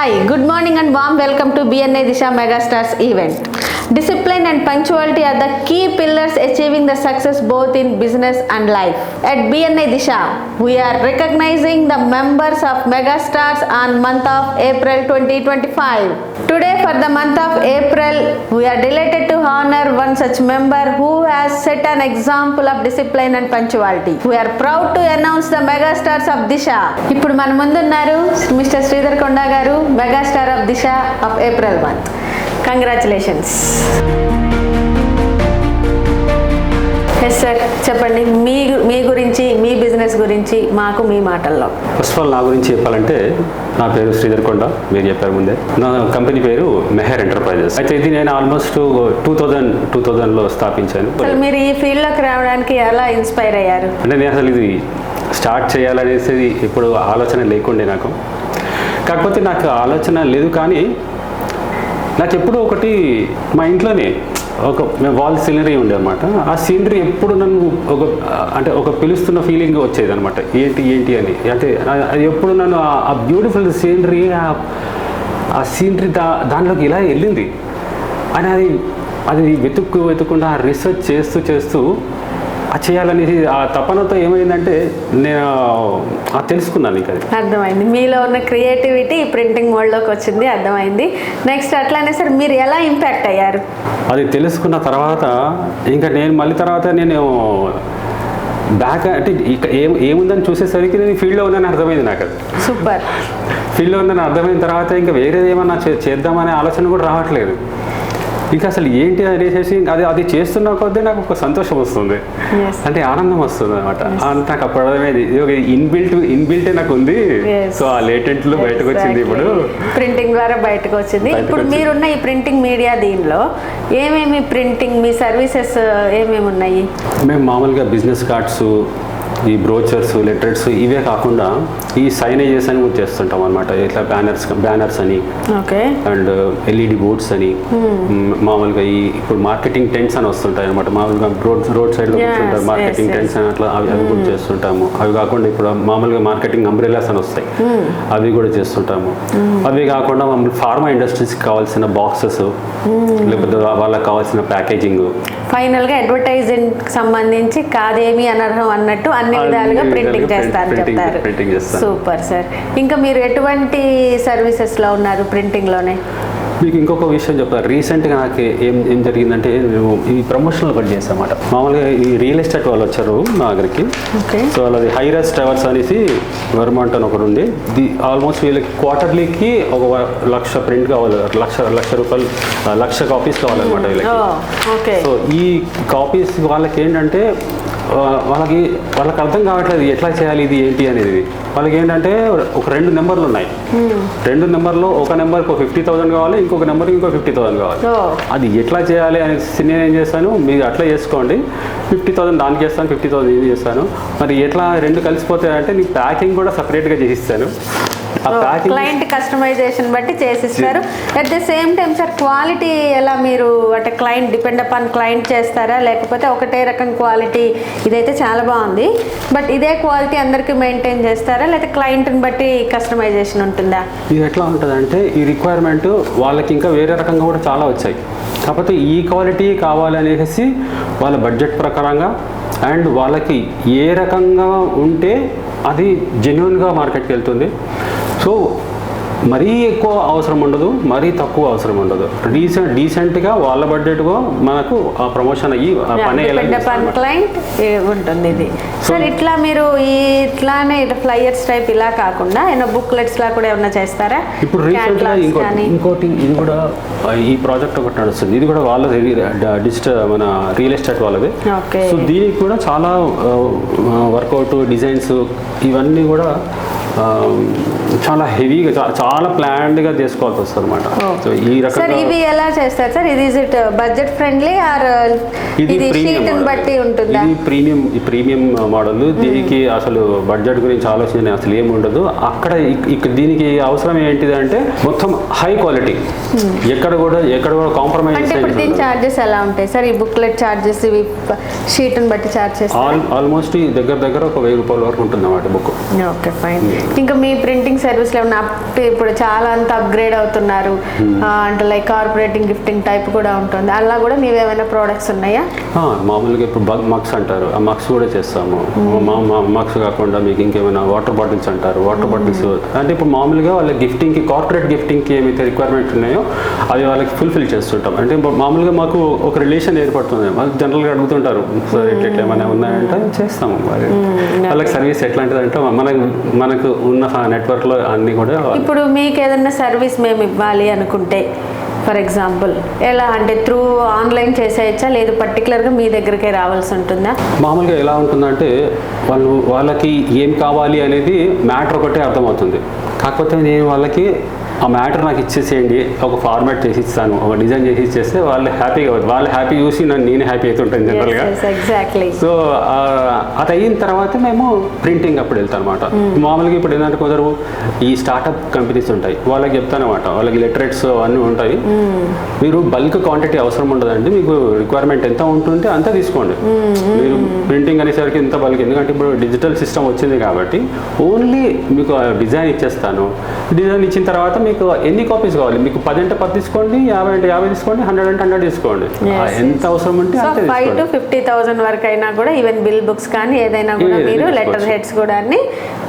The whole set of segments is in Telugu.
Hi, good morning and warm welcome to BNA Disha Megastars event. Discipline and punctuality are the key pillars achieving the success both in business and life. At BNA Disha, we are recognizing the members of Megastars on month of April 2025. Today for the month of April, we are delighted to honor one such member who has set an example of discipline and punctuality we are proud to announce the mega stars of Disha ఇప్పుడు మన ముందున్నారు Mister Sridhar Konda garu mega star of Disha of April one congratulations yes sir చెప్పండి మీ మీ గురించి మీ గురించి మాకు మీ మాటల్లో. ఫస్ట్ ఆఫ్ ఆల్ నా గురించి చెప్పాలంటే నా పేరు శ్రీధర్ కొండ మీరు చెప్పారు ముందే. నా కంపెనీ పేరు మెహర్ ఎంటర్ప్రైజెస్. అయితే ఇది నేను ఆల్మోస్ట్ టూ థౌజండ్ టూ థౌజండ్లో స్థాపించాను. మీరు ఈ ఫీల్డ్లోకి రావడానికి ఎలా ఇన్స్పైర్ అయ్యారు? అంటే నేను అసలు ఇది స్టార్ట్ చేయాలనేసి ఇప్పుడు ఆలోచన లేకుండే నాకు. కాకపోతే నాకు ఆలోచన లేదు కానీ నాకు ఎప్పుడూ ఒకటి మా ఇంట్లోనే ఒక వాల్ సీనరీ ఉండే అనమాట ఆ సీనరీ ఎప్పుడు నన్ను ఒక అంటే ఒక పిలుస్తున్న ఫీలింగ్ వచ్చేది అనమాట ఏంటి ఏంటి అని. అంటే అది ఎప్పుడు నన్ను ఆ- బ్యూటిఫుల్ సీనరీ ఆ సీనరీ దా దానిలోకి ఇలా వెళ్ళింది. అని అది అది వెతుక్కు వెతుక్కుండా రీసెర్చ్ చేస్తూ చేస్తూ చేయాలనేది ఆ తపనతో ఏమైందంటే నేను తెలుసుకున్నాను ఇంకా అర్థమైంది. మీలో ఉన్న క్రియేటివిటీ ప్రింటింగ్ వరల్డ్లోకి వచ్చింది అర్థమైంది. నెక్స్ట్ అట్లానే సార్ మీరు ఎలా ఇంపాక్ట్ అయ్యారు? అది తెలుసుకున్న తర్వాత ఇంకా నేను మళ్ళీ తర్వాత నేను బ్యాక్ అంటే ఇక ఏం ఏముందని చూసేసరికి నేను ఫీల్డ్లో ఉన్నాను అర్థమైంది నాకు అది. సూపర్. ఫీల్డ్లో ఉందని అర్థమైన తర్వాత ఇంకా వేరేది ఏమన్నా చేద్దామనే ఆలోచన కూడా రావట్లేదు. ఇంకా అసలు ఏంటి అనేసి అది అది చేస్తున్న కొద్దీ నాకు ఒక సంతోషం వస్తుంది. అంటే ఆనందం వస్తుంది అనమాట నాకు అప్పుడు అర్థమైంది ఇన్బిల్ట్ ఇన్బిల్టే నాకు ఉంది. సో ఆ లేటెంట్లో బయటకు వచ్చింది ఇప్పుడు. ప్రింటింగ్ ద్వారా బయటకు వచ్చింది. ఇప్పుడు. మీరున్న ఈ ప్రింటింగ్ మీడియా దీనిలో ఏమేమి ప్రింటింగ్ మీ సర్వీసెస్ ఏమేమి ఉన్నాయి? మేము మామూలుగా బిజినెస్ కార్డ్స్ ఈ బ్రోచర్స్ లెటర్స్ ఇవే కాకుండా ఈ సైనేజెస్ అని కూడా చేస్తుంటాం అనమాట ఇట్లా బ్యానర్స్ బ్యానర్స్ అని. అండ్ ఎల్ఈడి బోర్డ్స్ అని. మ్, మామూలుగా ఈ ఇప్పుడు మార్కెటింగ్ టెంట్స్ అని వస్తుంటాయి అనమాట మామూలుగా రోడ్ రోడ్ సైడ్లో కూర్చుంటారు. మార్కెటింగ్ టెంట్స్ అని అట్లా అవి అవి కూడా చేస్తుంటాము. అవి కాకుండా ఇప్పుడు మామూలుగా మార్కెటింగ్ అంబ్రెలాస్ అని వస్తాయి. అవి కూడా చేస్తుంటాము. అవి కాకుండా మమ్మల్ని ఫార్మా ఇండస్ట్రీస్కి కావాల్సిన బాక్సెస్ లేకపోతే వాళ్ళకి కావాల్సిన ప్యాకేజింగ్ ఫైనల్గా అడ్వర్టైజింగ్ సంబంధించి కాదేమి అనర్హం అన్నట్టు అన్ని విధాలుగా ప్రింటింగ్ చేస్తారు printing చేస్తాను. Super sir. ఇంకా మీరు ఎటువంటి సర్వీసెస్లో ఉన్నారు ప్రింటింగ్లోనే మీకు ఇంకొక విషయం చెప్తాను రీసెంట్గా నాకు ఏం ఏం జరిగిందంటే మేము ఈ ప్రమోషనల్ ఒకటి చేసామన్నమాట మామూలుగా ఈ రియల్ ఎస్టేట్ వాళ్ళు వచ్చారు మా దగ్గరికి. ఓకే. సో వాళ్ళది హైరస్ ట్రావెల్స్ అనేసి వర్మంట్ అని ఒకటి ఉంది. ది ఆల్మోస్ట్ వీళ్ళకి క్వార్టర్లీకి ఒక లక్ష ప్రింట్ కావాలి. లక్ష లక్ష రూపాయలు లక్ష కాపీస్ కావాలన్నమాట వీళ్ళకి. ఓకే. సో ఈ కాపీస్ వాళ్ళకి ఏంటంటే వాళ్ళకి వాళ్ళకి అర్థం కావట్లేదు ఎట్లా చేయాలి ఇది ఏంటి అనేది. వాళ్ళకి ఏంటంటే ఒక రెండు నెంబర్లు ఉన్నాయి. రెండు నెంబర్లో ఒక నెంబర్కి ఫిఫ్టీ థౌసండ్ కావాలి ఇంకొక నెంబర్కి ఇంకో ఫిఫ్టీ థౌసండ్ కావాలి. అది ఎట్లా చేయాలి అనేసి నేను ఏం చేస్తాను మీరు అట్లా చేసుకోండి. ఫిఫ్టీ థౌసండ్ దానికి చేస్తాను ఫిఫ్టీ థౌసండ్ ఇది చేస్తాను. మరి ఎట్లా రెండు కలిసిపోతాయంటే నీకు ప్యాకింగ్ కూడా సపరేట్గా చేసిస్తాను క్లయింట్ కస్టమైజేషన్ బట్టి చేసిస్తారు. At the same time sir quality ఎలా మీరు అంటే క్లయింట్ డిపెండ్ అపాన్ క్లయింట్ చేస్తారా? లేకపోతే ఒకటే రకం క్వాలిటీ ఇదైతే చాలా బాగుంది. బట్ ఇదే క్వాలిటీ అందరికీ మెయింటైన్ చేస్తారా? లేకపోతే క్లయింట్ని బట్టి కస్టమైజేషన్ ఉంటుందా? ఇది ఎట్లా ఉంటుందంటే ఈ రిక్వైర్మెంట్ వాళ్ళకి ఇంకా వేరే రకంగా కూడా చాలా వచ్చాయి. కాకపోతే ఈ క్వాలిటీ కావాలి అనేసి వాళ్ళ బడ్జెట్ ప్రకారంగా అండ్ వాళ్ళకి ఏ రకంగా ఉంటే అది జెన్యున్గా మార్కెట్కి వెళ్తుంది. సో మరీ ఎక్కువ అవసరం ఉండదు మరీ తక్కువ అవసరం ఉండదు. డీసెంట్ డీసెంట్గా వాళ్ళ బడ్జెట్గా మనకు ఆ ప్రమోషన్ అయ్యి పని. క్లయింట్ ఉంటుంది ఇది సార్ ఇట్లా మీరు ఈ ఇట్లానే ఇట్లా ఫ్లయర్స్ టైప్ ఇలా కాకుండా ఏమైనా బుక్లెట్స్ లా కూడా ఏమన్నా చేస్తారా? ఇప్పుడు రీసెంట్గా ఇంకోటి ఇంకోటి ఇది కూడా ఈ ప్రాజెక్ట్ ఒకటి నడుస్తుంది. ఇది కూడా వాళ్ళది డిజిటల్ మన రియల్ ఎస్టేట్ వాళ్ళది. ఓకే. సో దీనికి కూడా చాలా వర్కౌట్ డిజైన్స్ ఇవన్నీ కూడా చాలా హెవీగా చాలా ప్లాన్డ్గా చేసుకోవాల్సి వస్తుంది అనమాట సో ఈ రకంగా ఇవి ఎలా చేస్తారు సార్? ఇది ఇట్ బడ్జెట్ ఫ్రెండ్లీ ఆర్ ఇది ఇది ప్రీమియం షీట్ బట్టి ఉంటుందా? ఇది ప్రీమియం ఈ ప్రీమియం మోడల్ దీనికి అసలు బడ్జెట్ గురించి ఆలోచన అసలు ఏమి ఉండదు. అక్కడ దీనికి అవసరం ఏంటిది అంటే మొత్తం హై క్వాలిటీ ఎక్కడ కూడా ఎక్కడ కూడా కాంప్రమైజ్ అంటే ఇప్పుడు దీని చార్జెస్ ఎలా ఉంటాయి సార్? ఈ బుక్లెట్ చార్జెస్ ఇవి షీట్ని బట్టి చార్జ్ చేస్తారు? ఆల్ ఆల్మోస్ట్ ఈ దగ్గర దగ్గర ఒక వెయ్యి రూపాయల వరకు ఉంటుంది అన్నమాట బుక్. ఓకే ఫైన్ ఇంకా మీ ప్రింటింగ్ సర్వీస్లో ఏమన్నా ఇప్పుడు చాలా అంత అప్గ్రేడ్ అవుతున్నారు. ఆ, అంటే లైక్ కార్పొరేటింగ్ గిఫ్టింగ్ టైప్ కూడా ఉంటుంది. అలా కూడా మీవి ఏమైనా ప్రోడక్ట్స్ ఉన్నాయా? ఆ, మామూలుగా ఇప్పుడు బగ్ మగ్స్ అంటారు. ఆ మగ్స్ కూడా చేస్తాము. మా మగ్స్ కాకుండా మీకు ఇంకేమైనా వాటర్ బాటిల్స్ అంటారు. వాటర్ బాటిల్స్ అంటే ఇప్పుడు మామూలుగా వాళ్ళ గిఫ్టింగ్కి కార్పొరేట్ గిఫ్టింగ్కి ఏమైతే రిక్వైర్మెంట్ ఉన్నాయో అవి వాళ్ళకి ఫుల్ఫిల్ చేస్తుంటాం. అంటే మామూలుగా మాకు ఒక రిలేషన్ ఏర్పడుతుంది. వాళ్ళు జనరల్గా అడుగుతుంటారు సార్ ఇట్లా ఏమైనా ఉన్నాయంటే చేస్తాము. వాళ్ళకి సర్వీస్ ఎట్లాంటిది అంటే మనకు మనకు ఉన్న నెట్వర్క్లో అన్నీ కూడా ఇప్పుడు మీకు ఏదైనా సర్వీస్ మేము ఇవ్వాలి అనుకుంటే ఫర్ ఎగ్జాంపుల్ ఎలా అంటే త్రూ ఆన్లైన్ చేసేయచ్చా? లేదు పర్టికులర్గా మీ దగ్గరికే రావాల్సి ఉంటుందా? మామూలుగా ఎలా ఉంటుందంటే వాళ్ళు వాళ్ళకి ఏం కావాలి అనేది మ్యాటర్ ఒకటే అర్థమవుతుంది. కాకపోతే నేను వాళ్ళకి ఆ మ్యాటర్ నాకు ఇచ్చేసేయండి ఒక ఫార్మాట్ చేసి ఇస్తాను ఒక డిజైన్ చేసి ఇచ్చేస్తే వాళ్ళు హ్యాపీగా అవుతుంది వాళ్ళు హ్యాపీ చూసి నన్ను నేను హ్యాపీ అవుతుంటాను జనరల్గా ఎగ్జాక్ట్లీ సో అది అయిన తర్వాత మేము ప్రింటింగ్ అప్పుడు వెళ్తాం అనమాట మామూలుగా ఇప్పుడు ఏంటంటే కొందరు ఈ స్టార్టప్ కంపెనీస్ ఉంటాయి వాళ్ళకి చెప్తాను అనమాట వాళ్ళకి లిటరేట్స్ అన్నీ ఉంటాయి. మీరు బల్క్ క్వాంటిటీ అవసరం ఉండదండి మీకు రిక్వైర్మెంట్ ఎంత ఉంటుంటే అంత తీసుకోండి. మీరు ప్రింటింగ్ అనేసరికి ఎంత బల్క్ ఎందుకంటే ఇప్పుడు డిజిటల్ సిస్టమ్ వచ్చింది కాబట్టి ఓన్లీ మీకు డిజైన్ ఇచ్చేస్తాను. డిజైన్ ఇచ్చిన తర్వాత మీకు ఎన్ని కాపీస్ కావాలి? మీకు పది అంటే పది తీసుకోండి యాభై అంటే యాభై తీసుకోండి హండ్రెడ్ అంటే హండ్రెడ్ తీసుకోండి. ఎంత అవసరం ఉంటే ఫైవ్ టు ఫిఫ్టీ థౌసండ్ వరకు అయినా కూడా ఈవెన్ బిల్ బుక్స్ కానీ ఏదైనా కూడా మీరు లెటర్. హెడ్స్ కూడా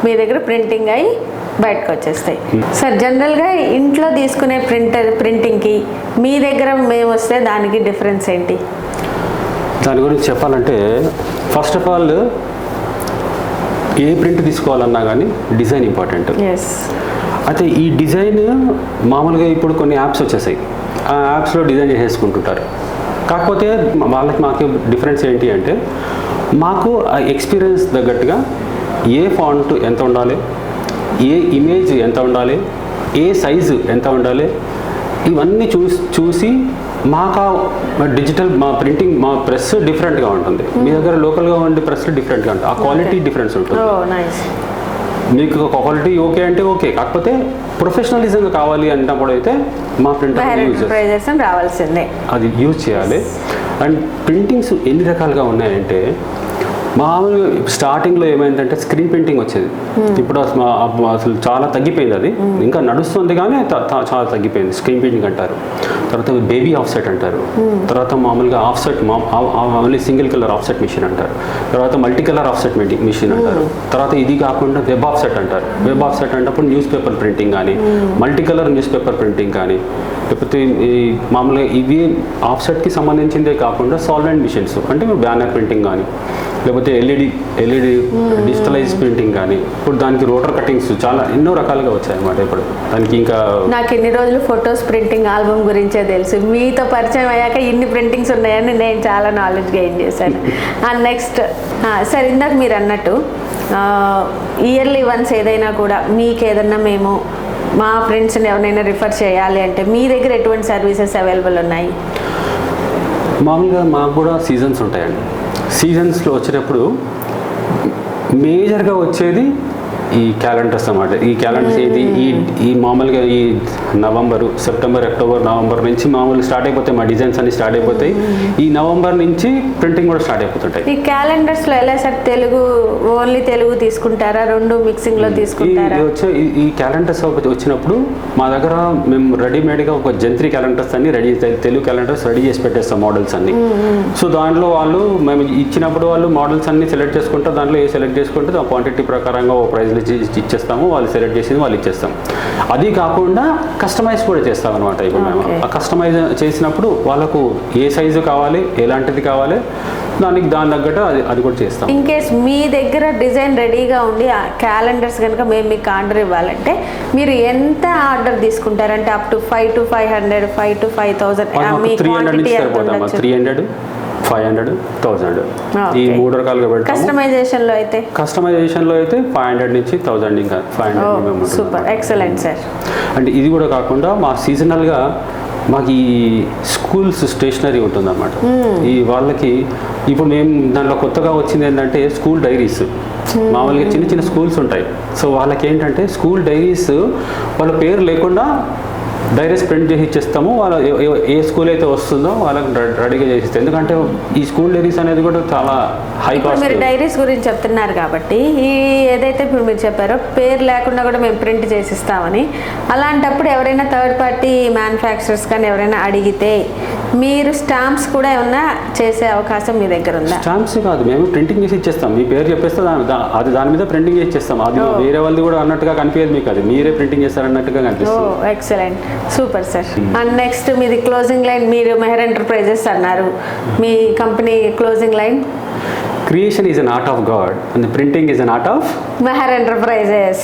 మీ దగ్గర ప్రింటింగ్ అయ్యి బయటకు వచ్చేస్తాయి. Hmm. సార్ జనరల్గా ఇంట్లో తీసుకునే ప్రింటర్ ప్రింటింగ్కి మీ దగ్గర మేము వస్తే దానికి డిఫరెన్స్ ఏంటి? దాని గురించి చెప్పాలంటే first of all a print తీసుకోవాలన్నా కానీ డిజైన్ ఇంపార్టెంట్ ఎస్ అయితే ఈ డిజైన్ మామూలుగా ఇప్పుడు కొన్ని యాప్స్ వచ్చేసాయి. ఆ యాప్స్లో డిజైన్ చేసేసుకుంటుంటారు. కాకపోతే వాళ్ళకి మాకు డిఫరెన్స్ ఏంటి అంటే మాకు ఆ ఎక్స్పీరియన్స్ తగ్గట్టుగా ఏ ఫాంట్ ఎంత ఉండాలి ఏ ఇమేజ్ ఎంత ఉండాలి ఏ సైజు ఎంత ఉండాలి ఇవన్నీ చూసి చూసి మాకు ఆ డిజిటల్ మా ప్రింటింగ్ మా ప్రెస్ డిఫరెంట్గా ఉంటుంది. మీ దగ్గర లోకల్గా ఉండే ప్రెస్ డిఫరెంట్గా ఉంటుంది. ఆ క్వాలిటీ డిఫరెన్స్ ఉంటుంది. మీకు క్వాలిటీ ఓకే అంటే ఓకే కాకపోతే ప్రొఫెషనలిజంగా కావాలి అన్నప్పుడు అయితే మా ప్రింటర్ రావాల్సిందే. అది యూజ్ చేయాలి. అండ్ ప్రింటింగ్స్ ఎన్ని రకాలుగా ఉన్నాయంటే మామూలుగా స్టార్టింగ్లో ఏమైందంటే స్క్రీన్ ప్రింటింగ్ వచ్చేది. ఇప్పుడు అసలు చాలా తగ్గిపోయింది అది. ఇంకా నడుస్తుంది కానీ చాలా తగ్గిపోయింది. స్క్రీన్ ప్రింటింగ్ అంటారు. తర్వాత బేబీ ఆఫ్సెట్ అంటారు. తర్వాత మామూలుగా offset only single colour offset machine అంటారు. తర్వాత మల్టీ కలర్ ఆఫ్సెట్ మిషన్ అంటారు. తర్వాత ఇది కాకుండా వెబ్ ఆఫ్సెట్ అంటారు. వెబ్ ఆఫ్సెట్ అంటే న్యూస్ పేపర్ ప్రింటింగ్ కానీ multi colour newspaper printing కానీ లేకపోతే ఈ మామూలుగా ఇవి ఆఫ్సెట్కి సంబంధించిందే కాకుండా సాల్వెంట్ మిషన్స్. అంటే బ్యానర్ ప్రింటింగ్ కానీ లేకపోతే ఎల్ఈడి ఎల్ఈడి డిజిటలైజ్ ప్రింటింగ్ కానీ ఇప్పుడు దానికి రోటర్ కటింగ్స్ చాలా ఎన్నో రకాలుగా వచ్చాయి అన్నమాట ఇప్పుడు. దానికి ఇంకా నాకు ఇన్ని రోజులు ఫొటోస్ ప్రింటింగ్ ఆల్బమ్ గురించే తెలుసు. మీతో పరిచయం అయ్యాక ఇన్ని ప్రింటింగ్స్ ఉన్నాయని నేను చాలా నాలెడ్జ్ గెయిన్ చేశాను. నెక్స్ట్ సార్ ఇందాక మీరు అన్నట్టు ఇయర్లీ వన్స్ ఏదైనా కూడా మీకు ఏదన్నా మేము మా ఫ్రెండ్స్ని ఎవరైనా రిఫర్ చేయాలి అంటే మీ దగ్గర ఎటువంటి సర్వీసెస్ అవైలబుల్ ఉన్నాయి? మామూలుగా మాకు కూడా సీజన్స్ ఉంటాయండి. సీజన్స్లో వచ్చేటప్పుడు మేజర్గా వచ్చేది ఈ క్యాలెండర్స్ అన్నమాట. ఈ క్యాలెండర్స్ ఏది? ఈ ఈ మామూలుగా ఈ నవంబరు సెప్టెంబర్ అక్టోబర్ నవంబర్ నుంచి మామూలు స్టార్ట్ అయిపోతాయి. మా డిజైన్స్ అన్ని స్టార్ట్ అయిపోతాయి. ఈ నవంబర్ నుంచి ప్రింటింగ్ కూడా స్టార్ట్ అయిపోతుంటాయి. ఈ క్యాలెండర్స్లో ఎలా సార్? తెలుగు ఓన్లీ తెలుగు తీసుకుంటారా? రెండు మిక్సింగ్లో ఈ తీసుకుంటారా? ఈ- క్యాలెండర్స్ వచ్చినప్పుడు మా దగ్గర మేము రెడీమేడ్గా ఒక జంత్రి క్యాలెండర్స్ అన్ని రెడీ తెలుగు క్యాలెండర్స్ రెడీ చేసి పెట్టేస్తాం మోడల్స్ అన్ని. సో దాంట్లో వాళ్ళు మేము ఇచ్చినప్పుడు వాళ్ళు మోడల్స్ అన్ని సెలెక్ట్ చేసుకుంటే దాంట్లో ఏ సెలెక్ట్ చేసుకుంటే ఆ క్వాంటిటీ ప్రకారంగా ఓ ప్రైజ్లు ఇచ్చేస్తాము వాళ్ళు సెలెక్ట్ చేసింది వాళ్ళు ఇచ్చేస్తాం. అది కాకుండా కస్టమైజ్ కూడా చేస్తాం అనమాట ఇప్పుడు మేము. ఆ కస్టమైజ్ చేసినప్పుడు వాళ్ళకు ఏ సైజు కావాలి ఎలాంటిది కావాలి దానికి దాని తగ్గట్టు అది అది కూడా చేస్తాం. ఇన్ కేస్ మీ దగ్గర డిజైన్ రెడీగా ఉండి ఆ క్యాలెండర్స్ కనుక మేము మీకు ఆర్డర్ ఇవ్వాలంటే మీరు ఎంత order తీసుకుంటారంటే up to five to five hundred five to five thousand three hundred three hundred five hundred thousand ఈ. మూడు రకాలుగా పెడతాము. కస్టమైజేషన్లో అయితే? కస్టమైజేషన్లో అయితే ఫైవ్ హండ్రెడ్ నుంచి థౌజండ్ ఇంకా five hundred super excellent sir అంటే ఇది కూడా కాకుండా మా సీజనల్గా మాకు ఈ స్కూల్స్ స్టేషనరీ ఉంటుందన్నమాట ఈ వాళ్ళకి ఇప్పుడు మేము దాంట్లో కొత్తగా వచ్చింది ఏంటంటే స్కూల్ డైరీస్ మామూలుగా చిన్న చిన్న స్కూల్స్ ఉంటాయి. సో వాళ్ళకి ఏంటంటే స్కూల్ డైరీస్ వాళ్ళ పేరు లేకుండా డైరీస్ ప్రింట్ చేసి ఇచ్చేస్తాము వాళ్ళ ఏ- స్కూల్ అయితే వస్తుందో వాళ్ళకి రెడీగా చేసి ఎందుకంటే ఈ స్కూల్ డైరీస్ అనేది కూడా చాలా హై కాస్ట్ మీరు డైరీస్ గురించి చెప్తున్నారు కాబట్టి ఈ ఏదైతే ఇప్పుడు మీరు చెప్పారో పేరు లేకుండా కూడా మేము ప్రింట్ చేసి ఇస్తామని అలాంటప్పుడు ఎవరైనా థర్డ్ పార్టీ మ్యానుఫ్యాక్చరర్స్ కానీ ఎవరైనా అడిగితే మీరు స్టాంప్స్ కూడా ఏమన్నా చేసే అవకాశం మీ దగ్గర ఉందా? స్టాంప్స్ కాదు మేము ప్రింటింగ్ చేసి ఇచ్చేస్తాం. మీ పేరు చెప్పేస్తే దాని అది దాని మీద ప్రింటింగ్ చేసి ఇచ్చేస్తాం. అది. వేరే వాళ్ళది కూడా అన్నట్టుగా కనిపించదు మీకు అది. మీరే ప్రింటింగ్ చేస్తారన్నట్టుగా ఓ కనిపిస్తుంది excellent super sir and next మీది క్లోజింగ్ లైన్ మీరు మెహర్ ఎంటర్ప్రైజెస్ అన్నారు. మీ company closing line creation is an art of God and printing is an art of Mehar Enterprises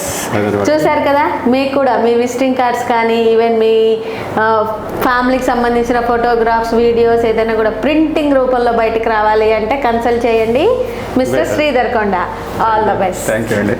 చూశారు కదా? మీకు కూడా మీ విజిటింగ్ కార్డ్స్ కానీ ఈవెన్ మీ ఫ్యామిలీకి సంబంధించిన ఫోటోగ్రాఫ్స్ వీడియోస్ ఏదైనా కూడా ప్రింటింగ్ రూపంలో బయటకు రావాలి అంటే కన్సల్ట్ చేయండి. Mister Sridhar Konda all the best thank you అండి.